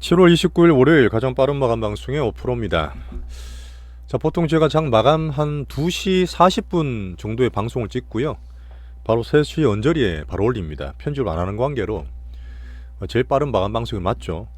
7월 29일 월요일 가장 빠른 마감 방송의 오프로입니다. 자, 보통 제가 장 마감 한 2시 40분 정도의 방송을 찍고요. 바로 3시 언저리에 바로 올립니다. 편집을 안 하는 관계로 어, 제일 빠른 마감 방송이 맞죠.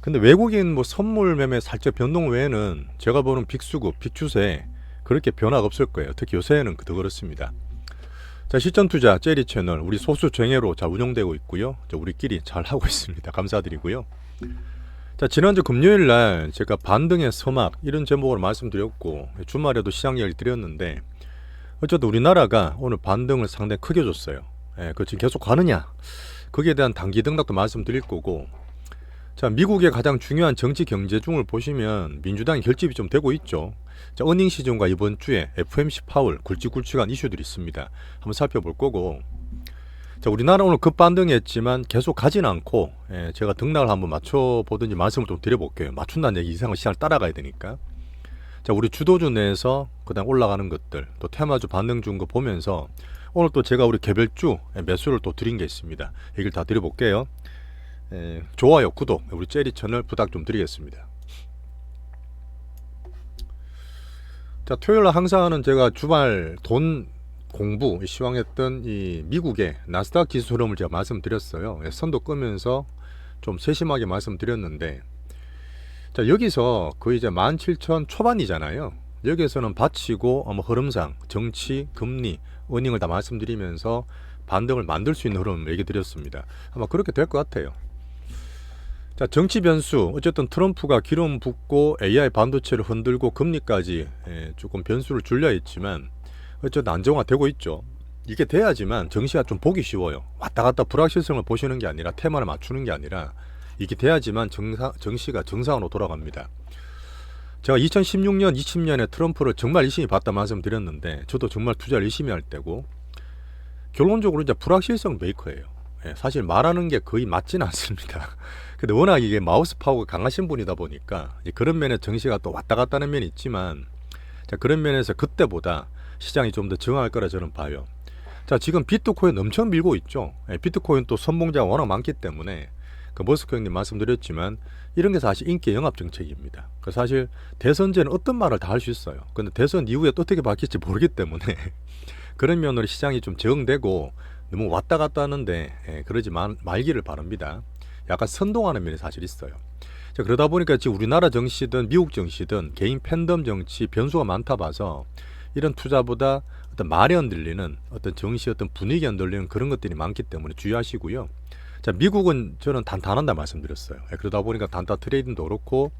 근데 외국인 뭐 선물 매매 살짝 변동 외에는 제가 보는 빅수급, 빅추세 그렇게 변화가 없을 거예요. 특히 요새는 더 그렇습니다. 자, 시전 투자 제리 채널 우리 소수 정예로 잘 운영되고 있고요. 저 우리끼리 잘 하고 있습니다. 감사드리고요. 자, 지난주 금요일 날 제가 반등의 서막 이런 제목으로 말씀드렸고 주말에도 시장 이야기 드렸는데 어쨌든 우리나라가 오늘 반등을 상당히 크게 줬어요. 예, 그 지금 계속 가느냐? 거기에 대한 단기 등락도 말씀드릴 거고 자, 미국의 가장 중요한 정치 경제 중을 보시면 민주당이 결집이 좀 되고 있죠. 자, 어닝 시즌과 이번 주에 FMC 파월 굵직굵직한 이슈들이 있습니다. 한번 살펴볼 거고 자, 우리나라 오늘 급반등했지만 계속 가진 않고 예, 제가 등락을 한번 맞춰보든지 말씀을 좀 드려볼게요. 맞춘다는 얘기 이상은 시장을 따라가야 되니까. 자, 우리 주도주 내에서 그다음 올라가는 것들 또 테마주 반등 준 거 보면서 오늘 또 제가 우리 개별주 예, 매수를 또 드린 게 있습니다. 얘기를 다 드려볼게요. 예, 좋아요, 구독, 우리 제리 채널 부탁 좀 드리겠습니다. 자, 토요일 날 항상 하는 제가 주말 돈 공부 시황했던 이 미국의 나스닥 지수 흐름을 제가 말씀드렸어요. 예, 선도 끄면서 좀 세심하게 말씀드렸는데 자 여기서 거의 이제 17,000 초반이잖아요. 여기에서는 받치고 아마 흐름상 정치, 금리, 은행을 다 말씀드리면서 반등을 만들 수 있는 흐름을 얘기 드렸습니다. 아마 그렇게 될 것 같아요. 자 정치 변수 어쨌든 트럼프가 기름 붓고 AI 반도체를 흔들고 금리까지 예, 조금 변수를 줄려 있지만 어쨌든 안정화되고 있죠. 이게 돼야지만 정시가 좀 보기 쉬워요. 왔다 갔다 불확실성을 보시는 게 아니라 테마를 맞추는 게 아니라 이게 돼야지만 정상, 정시가 정상으로 돌아갑니다. 제가 2016년, 20년에 트럼프를 정말 열심히 봤다 말씀드렸는데 저도 정말 투자를 열심히 할 때고 결론적으로 이제 불확실성 메이커예요. 예, 사실 말하는 게 거의 맞지는 않습니다. 근데 워낙 이게 마우스 파워가 강하신 분이다 보니까 그런 면에 정시가 또 왔다 갔다 하는 면이 있지만 자, 그런 면에서 그때보다 시장이 좀더 정할 거라 저는 봐요. 자, 지금 비트코인 엄청 밀고 있죠. 예, 비트코인 또 선봉자가 워낙 많기 때문에 그 머스크 형님 말씀드렸지만 이런 게 사실 인기 영합 정책입니다. 그 사실 대선 전에 어떤 말을 다 할 수 있어요. 근데 대선 이후에 또 어떻게 바뀔지 모르기 때문에 그런 면으로 시장이 좀 적응되고 너무 왔다 갔다 하는데 예, 그러지 말, 말기를 바랍니다. 약간 선동하는 면이 사실 있어요. 자, 그러다 보니까 지금 우리나라 정치든 미국 정치든 개인 팬덤 정치 변수가 많다 봐서 이런 투자보다 어떤 말이 흔들리는 어떤 정시 어떤 분위기 흔들리는 그런 것들이 많기 때문에 주의하시고요. 자, 미국은 저는 단단한다 말씀드렸어요. 예, 그러다 보니까 단타 트레이딩도 그렇고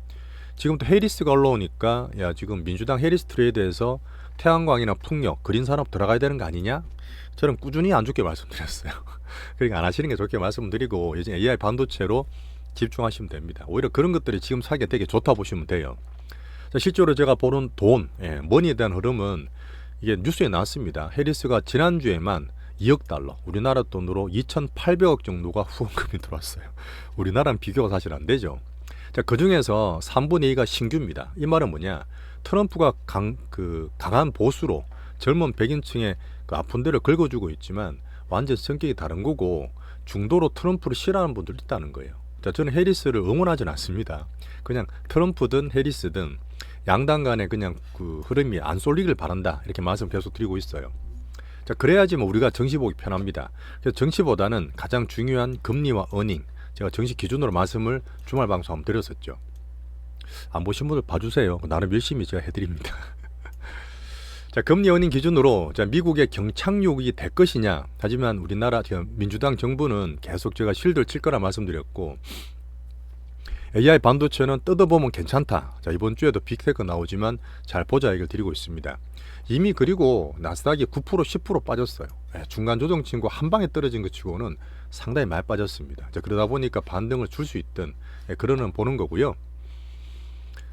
지금 또 해리스가 올라오니까 야 지금 민주당 해리스 트레이드에서 태양광이나 풍력, 그린 산업 들어가야 되는 거 아니냐? 저는 꾸준히 안 좋게 말씀드렸어요. 그러니까 안 하시는 게 좋게 말씀드리고 이제 AI 반도체로 집중하시면 됩니다. 오히려 그런 것들이 지금 사기가 되게 좋다 보시면 돼요. 자, 실제로 제가 보는 돈, 예, 머니에 대한 흐름은 이게 뉴스에 나왔습니다. 해리스가 지난주에만 2억 달러, 우리나라 돈으로 2,800억 정도가 후원금이 들어왔어요. 우리나라는 비교가 사실 안 되죠. 자, 그 중에서 3분의 2가 신규입니다. 이 말은 뭐냐? 트럼프가 강, 그, 강한 보수로 젊은 백인층의 그 아픈 데를 긁어주고 있지만 완전 성격이 다른 거고 중도로 트럼프를 싫어하는 분들도 있다는 거예요. 자, 저는 해리스를 응원하진 않습니다. 그냥 트럼프든 해리스든 양당 간에 그냥 그 흐름이 안 쏠리길 바란다. 이렇게 말씀 계속 드리고 있어요. 자, 그래야지 뭐 우리가 정시 보기 편합니다. 그래서 정시보다는 가장 중요한 금리와 어닝. 제가 정시 기준으로 말씀을 주말 방송 드렸었죠. 안 보신 분들 봐주세요. 나름 열심히 제가 해드립니다. 자, 금리 어닝 기준으로 자, 미국의 경착륙이 될 것이냐. 하지만 우리나라 지금 민주당 정부는 계속 제가 실드를 칠 거라 말씀드렸고 AI 반도체는 뜯어보면 괜찮다. 자, 이번 주에도 빅테크 나오지만 잘 보자 얘기를 드리고 있습니다. 이미 그리고 나스닥이 9% 10% 빠졌어요. 예, 중간 조정 친구 한 방에 떨어진 것 치고는 상당히 많이 빠졌습니다. 자, 그러다 보니까 반등을 줄 수 있던 예, 그러는 보는 거고요.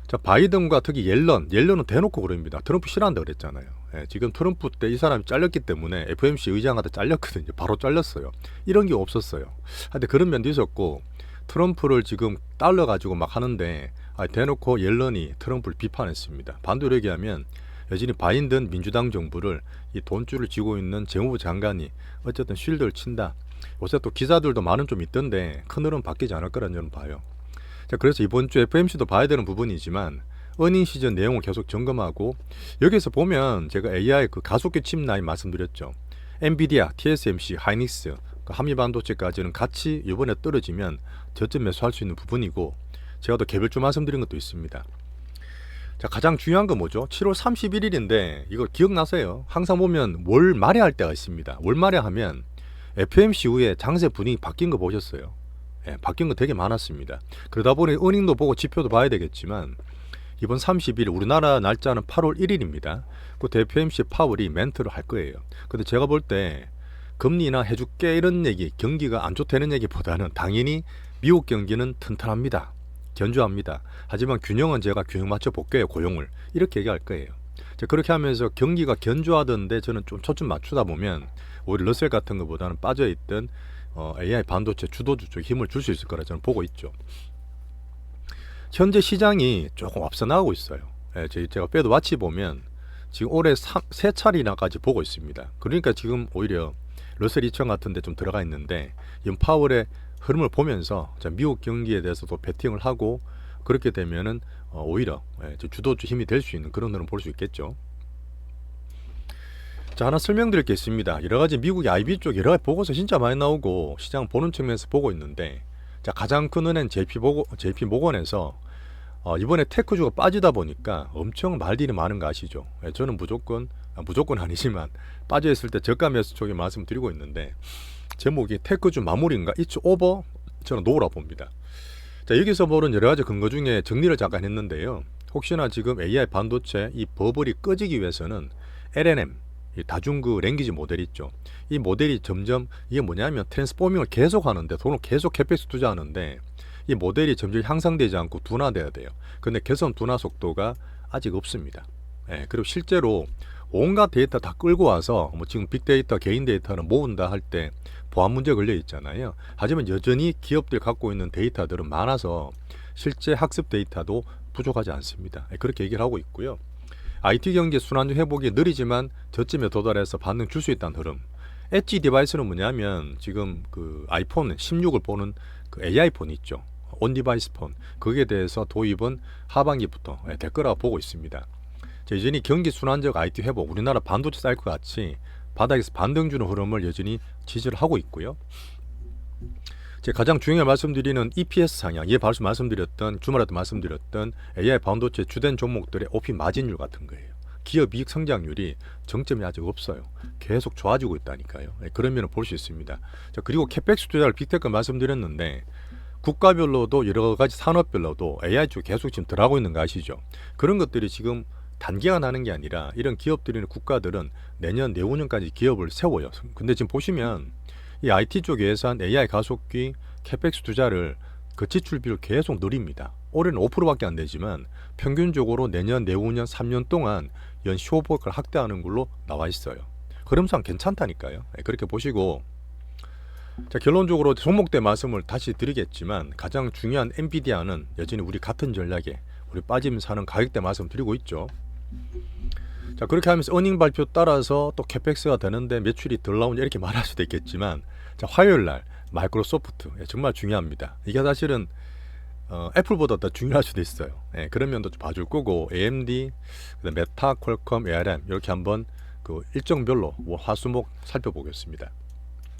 자, 바이든과 특히 옐런, 옐런은 대놓고 그럽니다. 트럼프 싫어한다 그랬잖아요. 예, 지금 트럼프 때 이 사람이 잘렸기 때문에 FMC 의장한테 잘렸거든요. 바로 잘렸어요. 이런 게 없었어요. 근데 그런 면도 있었고 트럼프를 지금 딸러 가지고 막 하는데 아, 대놓고 옐런이 트럼프를 비판했습니다. 반대로 얘기하면 여전히 바이든 민주당 정부를 이 돈줄을 쥐고 있는 재무부 장관이 어쨌든 쉴드를 친다. 요새 또 기사들도 많은 좀 있던데 큰 흐름 바뀌지 않을 거라는 저는 봐요. 자, 그래서 이번 주 FMC도 봐야 되는 부분이지만 어닝 시즌 내용을 계속 점검하고 여기서 보면 제가 AI 그 가속기 칩 라인 말씀드렸죠. 엔비디아, TSMC, 하이닉스, 그 한미 반도체까지는 같이 이번에 떨어지면 저점 매수할 수 있는 부분이고 제가 또 개별주 말씀드린 것도 있습니다. 자, 가장 중요한 건 뭐죠? 7월 31일인데 이거 기억나세요? 항상 보면 월 말에 할 때가 있습니다. 월 말에 하면 FMC 후에 장세 분위기 바뀐 거 보셨어요? 예, 바뀐 거 되게 많았습니다. 그러다 보니 은행도 보고 지표도 봐야 되겠지만 이번 30일 우리나라 날짜는 8월 1일입니다. 그 대표 MC 파월이 멘트를 할 거예요. 근데 제가 볼 때 금리나 해줄게 이런 얘기, 경기가 안 좋다는 얘기보다는 당연히 미국 경기는 튼튼합니다. 견조합니다. 하지만 균형은 제가 균형 맞춰 볼게요. 고용을 이렇게 얘기할 거예요. 자, 그렇게 하면서 경기가 견조하던데 저는 좀 초점 맞추다 보면 오히려 러셀 같은 것보다는 빠져 있던 어, AI 반도체 주도주 쪽 힘을 줄 수 있을 거라 저는 보고 있죠. 현재 시장이 조금 앞서 나가고 있어요. 예, 제- 제가 빼도 와치 보면 지금 올해 사- 세 차례나까지 보고 있습니다. 그러니까 지금 오히려 러셀 2000 같은 데 좀 들어가 있는데 이번 파월의 흐름을 보면서 자, 미국 경기에 대해서도 베팅을 하고 그렇게 되면은 어, 오히려 예, 저 주도주 힘이 될 수 있는 그런 흐름 볼 수 있겠죠. 자 하나 설명드릴 게 있습니다. 여러 가지 미국의 IB 쪽 여러 가지 보고서 진짜 많이 나오고 시장 보는 측면에서 보고 있는데 자 가장 큰 은행 JP 보고 JP 모건에서 어, 이번에 테크주가 빠지다 보니까 엄청 말들이 많은 거 아시죠? 예, 저는 무조건 아, 무조건 아니지만 빠져 있을 때 저가 매수 쪽에 말씀드리고 있는데 제목이 테크주 마무리인가 이츠 오버 저는 노라 봅니다. 자 여기서 보는 여러 가지 근거 중에 정리를 잠깐 했는데요. 혹시나 지금 AI 반도체 이 버블이 꺼지기 위해서는 LNM 이 다중그 랭귀지 모델 있죠. 이 모델이 점점 이게 뭐냐면 트랜스포밍을 계속 하는데 돈을 계속 캐펙스 투자하는데 이 모델이 점점 향상되지 않고 둔화돼야 돼요. 근데 개선 둔화 속도가 아직 없습니다. 예, 그리고 실제로 온갖 데이터 다 끌고 와서 뭐 지금 빅데이터, 개인 데이터를 모은다 할 때 보안 문제 걸려 있잖아요. 하지만 여전히 기업들 갖고 있는 데이터들은 많아서 실제 학습 데이터도 부족하지 않습니다. 예, 그렇게 얘기를 하고 있고요. IT 경기 순환주 회복이 느리지만 저점에 도달해서 반등 줄 수 있다는 흐름. 엣지 디바이스는 뭐냐면 지금 그 아이폰 16을 보는 그 AI 폰 있죠. 온 디바이스 폰. 거기에 대해서 도입은 하반기부터 예, 될 거라고 보고 있습니다. 자, 여전히 경기 순환적 IT 회복, 우리나라 반도체 사이클 같이 바닥에서 반등 주는 흐름을 여전히 지지를 하고 있고요. 제가 가장 중요한 말씀드리는 EPS 상향, 예, 바로 말씀드렸던 주말에도 말씀드렸던 AI 반도체 주된 종목들의 OP 마진율 같은 거예요. 기업 이익 성장률이 정점이 아직 없어요. 계속 좋아지고 있다니까요. 예, 그런 면을 볼 수 있습니다. 자, 그리고 캐펙스 투자를 빅테크 말씀드렸는데 국가별로도 여러 가지 산업별로도 AI 쪽 계속 지금 들어가고 있는 거 아시죠? 그런 것들이 지금 단기간 하는 게 아니라 이런 기업들이나 국가들은 내년 내후년까지 기업을 세워요. 근데 지금 보시면 이 IT 쪽 예산 AI 가속기 캐펙스 투자를 그 지출비를 계속 늘립니다. 올해는 5%밖에 안 되지만 평균적으로 내년 내후년 3년 동안 연 15%를 확대하는 걸로 나와 있어요. 흐름상 괜찮다니까요. 예, 그렇게 보시고 자, 결론적으로 종목 대 말씀을 다시 드리겠지만 가장 중요한 엔비디아는 여전히 우리 같은 전략에 우리 빠지면서 하는 가격대 말씀 드리고 있죠. 자 그렇게 하면서 어닝 발표 따라서 또 캐펙스가 되는데 매출이 덜 나오냐 이렇게 말할 수도 있겠지만 자 화요일 날 마이크로소프트 예, 정말 중요합니다. 이게 사실은 어, 애플보다 더 중요할 수도 있어요. 예, 그런 면도 좀 봐줄 거고 AMD, 그다음 메타, 퀄컴, ARM 이렇게 한번 그 일정별로 뭐 화수목 살펴보겠습니다.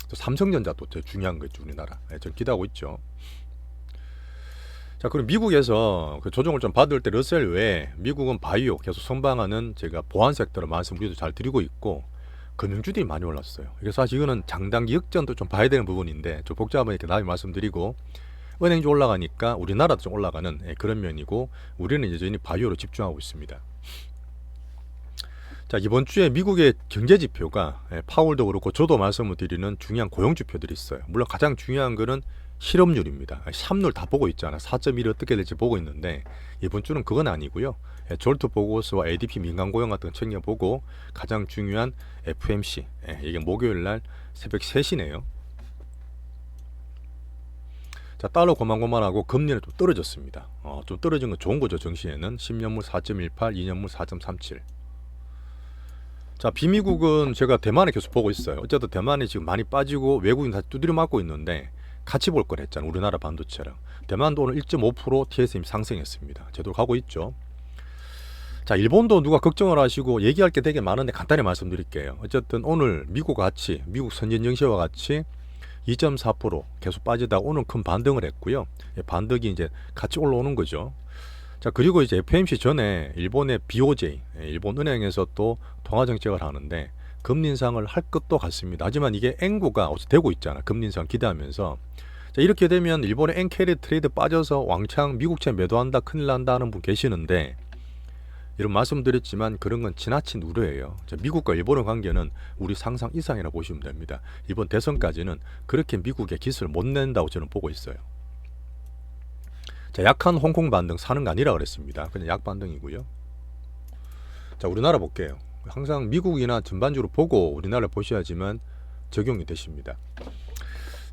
또 삼성전자도 되게 중요한 거죠 우리나라. 예, 저 기대하고 있죠. 자 그럼 미국에서 그 조정을 좀 받을 때 러셀 외에 미국은 바이오 계속 선방하는 제가 보안 섹터를 말씀 우리도 잘 드리고 있고 금융주들이 많이 올랐어요. 그래서 사실 이거는 장단기 역전도 좀 봐야 되는 부분인데 좀 복잡하니까 나중에 말씀드리고 은행주 올라가니까 우리나라도 좀 올라가는 예, 그런 면이고 우리는 여전히 바이오로 집중하고 있습니다. 자 이번 주에 미국의 경제 지표가 예, 파월도 그렇고 저도 말씀을 드리는 중요한 고용 지표들이 있어요. 물론 가장 중요한 거는 실업률입니다. 실업률 다 보고 있잖아. 4.1이 어떻게 될지 보고 있는데 이번 주는 그건 아니고요. 예, 졸트 보고서와 ADP 민간 고용 같은 거 챙겨보고 가장 중요한 FMC 예, 이게 목요일 날 새벽 3시네요. 자 달러 고만고만하고 금리는 좀 떨어졌습니다. 어, 좀 떨어진 건 좋은 거죠. 정시에는 10년물 4.18, 2년물 4.37. 자 비미국은 제가 대만에 계속 보고 있어요. 어쨌든 대만이 지금 많이 빠지고 외국인 다시 두드려 맞고 있는데 같이 볼 걸 했잖아요. 우리나라 반도체랑. 대만도 오늘 1.5% TSM 상승했습니다. 제대로 가고 있죠. 자, 일본도 누가 걱정을 하시고 얘기할 게 되게 많은데 간단히 말씀드릴게요. 어쨌든 오늘 미국 같이 미국 선진 증시와 같이 2.4% 계속 빠지다 오늘 큰 반등을 했고요. 예, 반등이 이제 같이 올라오는 거죠. 자, 그리고 이제 FMC 전에 일본의 BOJ, 예, 일본 은행에서 또 통화 정책을 하는데 금리 인상을 할 것도 같습니다. 하지만 이게 N구가 어찌 되고 있잖아. 금리 인상 기대하면서 자, 이렇게 되면 일본의 엔캐리 트레이드 빠져서 왕창 미국채 매도한다 큰일 난다 하는 분 계시는데 이런 말씀드렸지만 그런 건 지나친 우려예요. 자, 미국과 일본의 관계는 우리 상상 이상이라 보시면 됩니다. 이번 대선까지는 그렇게 미국의 기술을 못 낸다고 저는 보고 있어요. 자, 약한 홍콩 반등 사는 거 아니라 그랬습니다. 그냥 약 반등이고요. 자, 우리나라 볼게요. 항상 미국이나 전반적으로 보고 우리나라 보셔야지만 적용이 되십니다.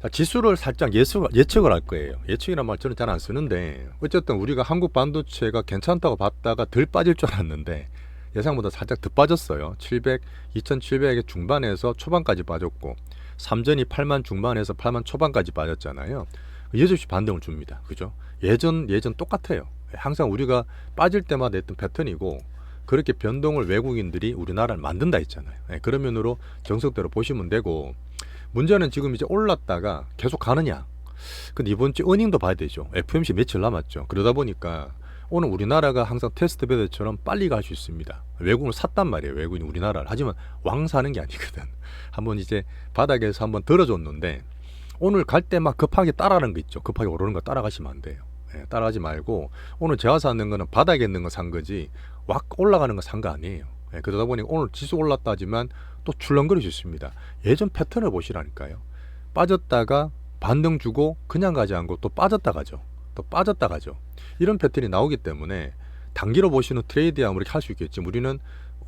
자, 지수를 살짝 예측, 예측 을 할 거예요. 예측이란 말 저는 잘 안 쓰는데 어쨌든 우리가 한국 반도체가 괜찮다고 봤다가 덜 빠질 줄 알았는데 예상보다 살짝 더 빠졌어요. 700, 2700의 중반에서 초반까지 빠졌고 삼전이 8만 중반에서 8만 초반까지 빠졌잖아요. 여전히 반등을 줍니다. 그죠? 예전 예전 똑같아요. 항상 우리가 빠질 때마다 했던 패턴이고 그렇게 변동을 외국인들이 우리나라를 만든다 했잖아요. 예, 그런 면으로 정석대로 보시면 되고 문제는 지금 이제 올랐다가 계속 가느냐. 근데 이번 주 어닝도 봐야 되죠. FMC 며칠 남았죠. 그러다 보니까 오늘 우리나라가 항상 테스트 베드처럼 빨리 갈 수 있습니다. 외국을 샀단 말이에요. 외국인 우리나라를. 하지만 왕 사는 게 아니거든. 한번 이제 바닥에서 한번 들어줬는데 오늘 갈 때 막 급하게 따라가는 거 있죠. 급하게 오르는 거 따라가시면 안 돼요. 예, 따라가지 말고 오늘 제가 사는 거는 바닥에 있는 거 산 거지 왁 올라가는 거산거 아니에요. 예, 그러다 보니 오늘 지수 올랐다지만 또 출렁거릴 수 있습니다. 예전 패턴을 보시라니까요. 빠졌다가 반등 주고 그냥 가지 않고 또 빠졌다 가죠. 또 빠졌다 가죠. 이런 패턴이 나오기 때문에 단기로 보시는 트레이드야 우리 할 수 있겠지. 우리는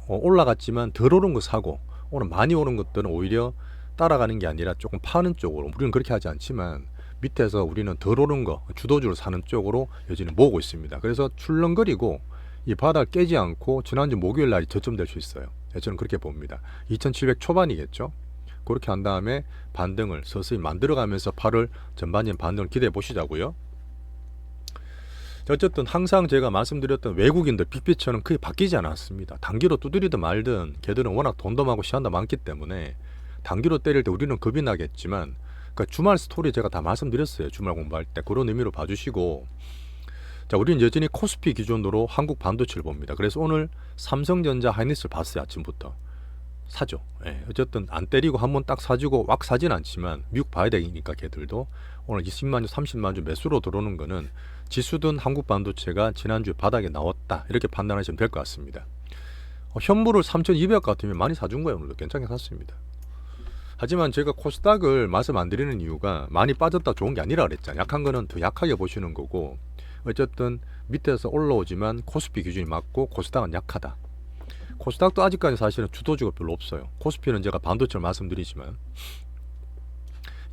어, 올라갔지만 덜 오른 거 사고 오늘 많이 오른 것들은 오히려 따라가는 게 아니라 조금 파는 쪽으로 우리는 그렇게 하지 않지만 밑에서 우리는 덜 오른 거 주도주를 사는 쪽으로 여전히 모으고 있습니다. 그래서 출렁거리고 이 바닥 깨지 않고 지난주 목요일 날이 저점 될 수 있어요. 예, 저는 그렇게 봅니다. 2700 초반이겠죠. 그렇게 한 다음에 반등을 서서히 만들어가면서 8월 전반적인 반등을 기대해 보시자고요. 자, 어쨌든 항상 제가 말씀드렸던 외국인들 빅피처는 크게 바뀌지 않았습니다. 단기로 두드리든 말든 걔들은 워낙 돈도 많고 시간도 많기 때문에 단기로 때릴 때 우리는 겁이 나겠지만 그러니까 주말 스토리 제가 다 말씀드렸어요. 주말 공부할 때 그런 의미로 봐주시고 자 우리는 여전히 코스피 기준으로 한국 반도체를 봅니다. 그래서 오늘 삼성전자 하이닉스를 봤어요 아침부터 사죠. 예, 어쨌든 안 때리고 한 번 딱 사주고 왁 사진 않지만 미국 봐야 되니까 걔들도 오늘 20만 주, 30만 주 매수로 들어오는 거는 지수든 한국 반도체가 지난주에 바닥에 나왔다 이렇게 판단하시면 될 것 같습니다. 어, 현물을 3,200 같으면 많이 사준 거예요 오늘도 괜찮게 샀습니다. 하지만 제가 코스닥을 말씀 안 드리는 이유가 많이 빠졌다 좋은 게 아니라 그랬잖아요. 약한 거는 더 약하게 보시는 거고 어쨌든 밑에서 올라오지만 코스피 기준이 맞고 코스닥은 약하다. 코스닥도 아직까지 사실은 주도주가 별로 없어요. 코스피는 제가 반도체를 말씀드리지만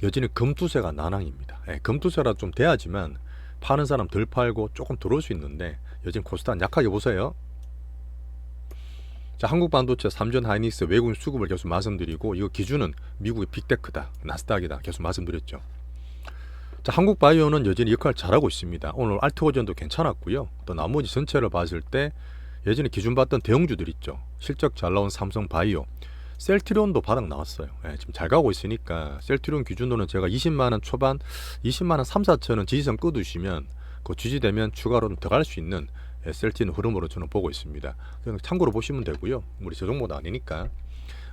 여전히 금투세가 난항입니다. 예, 금투세라 좀 돼야지만 파는 사람 덜 팔고 조금 들어올 수 있는데 요즘 코스닥 약하게 보세요. 자, 한국 반도체 3전 하이닉스 외국인 수급을 계속 말씀드리고 이거 기준은 미국의 빅테크다, 나스닥이다 계속 말씀드렸죠. 자, 한국 바이오는 여전히 역할을 잘하고 있습니다. 오늘 알트오전도 괜찮았고요. 또 나머지 전체를 봤을 때 예전에 기준 봤던 대형주들 있죠. 실적 잘 나온 삼성 바이오, 셀트리온도 바닥 나왔어요. 예, 지금 잘 가고 있으니까 셀트리온 기준으로는 제가 20만 원 초반, 20만 원 3, 4천 원 지지선 끄두시면 그 지지되면 추가로 더 갈 수 있는 셀트리온 흐름으로 저는 보고 있습니다. 참고로 보시면 되고요. 우리 저 정보도 아니니까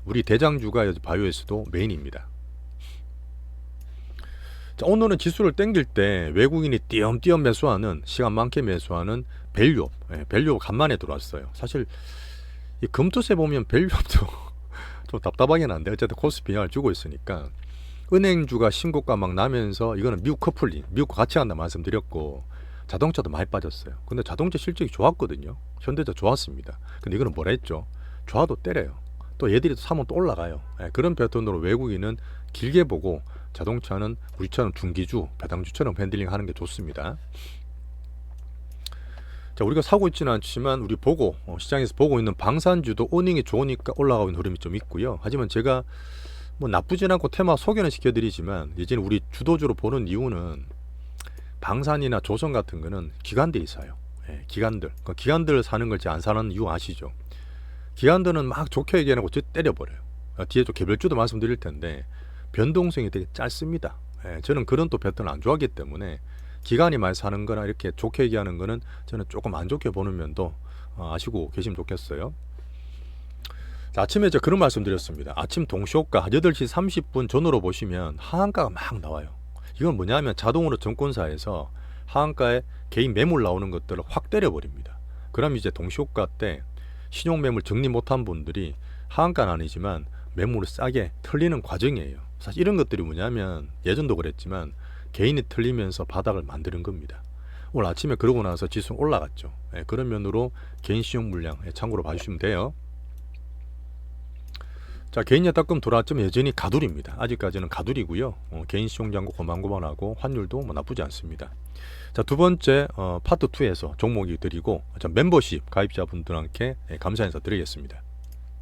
우리 대장주가 바이오에서도 메인입니다. 자, 오늘은 지수를 땡길 때 외국인이 띄엄띄엄 매수하는 시간 많게 매수하는 밸류업, 예, 밸류업 간만에 들어왔어요. 사실 이 금투세 보면 밸류업도 좀 답답하긴 한데 어쨌든 코스피 영향을 주고 있으니까 은행주가 신고가 막 나면서 이거는 미국 커플링, 미국과 같이 간다 말씀드렸고 자동차도 많이 빠졌어요. 근데 자동차 실적이 좋았거든요. 현대차 좋았습니다. 근데 이거는 뭐라 했죠? 좋아도 때려요. 또 얘들이 또 사면 또 올라가요. 예, 그런 패턴으로 외국인은 길게 보고 자동차는 우리처럼 중기주, 배당주처럼 핸들링 하는 게 좋습니다. 자, 우리가 사고 있지는 않지만 우리 보고 어, 시장에서 보고 있는 방산주도 어닝이 좋으니까 올라가고 있는 흐름이 좀 있고요. 하지만 제가 뭐 나쁘진 않고 테마 소개는 시켜드리지만 이제는 우리 주도주로 보는 이유는 방산이나 조선 같은 거는 기관들이 있어요. 예, 기관들. 그 기관들 사는 걸안 사는 이유 아시죠? 기관들은 막 좋게 얘기하고 저 때려버려요. 어, 뒤에 또 개별주도 말씀드릴 텐데 변동성이 되게 짧습니다. 예, 저는 그런 또 패턴을 안 좋아하기 때문에 기간이 많이 사는 거나 이렇게 좋게 얘기하는 거는 저는 조금 안 좋게 보는 면도 어, 아시고 계시면 좋겠어요. 자, 아침에 저 그런 말씀 드렸습니다. 아침 동시호가 8시 30분 전후로 보시면 하한가가 막 나와요. 이건 뭐냐면 자동으로 증권사에서 하한가에 개인 매물 나오는 것들을 확 때려버립니다. 그럼 이제 동시호가 때 신용 매물 정리 못한 분들이 하한가는 아니지만 매물을 싸게 털리는 과정이에요. 사실 이런 것들이 뭐냐면 예전도 그랬지만 개인이 털리면서 바닥을 만드는 겁니다. 오늘 아침에 그러고 나서 지수 올라갔죠. 예, 그런 면으로 개인 신용 물량 예, 참고로 봐주시면 돼요. 자 개인 예탁금 돌아왔지만 여전히 가둘입니다. 아직까지는 가둘이고요. 어, 개인 신용 잔고 고만고만하고 환율도 뭐 나쁘지 않습니다. 자두 번째 어, 파트 2에서 종목이 드리고 자, 멤버십 가입자분들께 예, 감사 인사 드리겠습니다.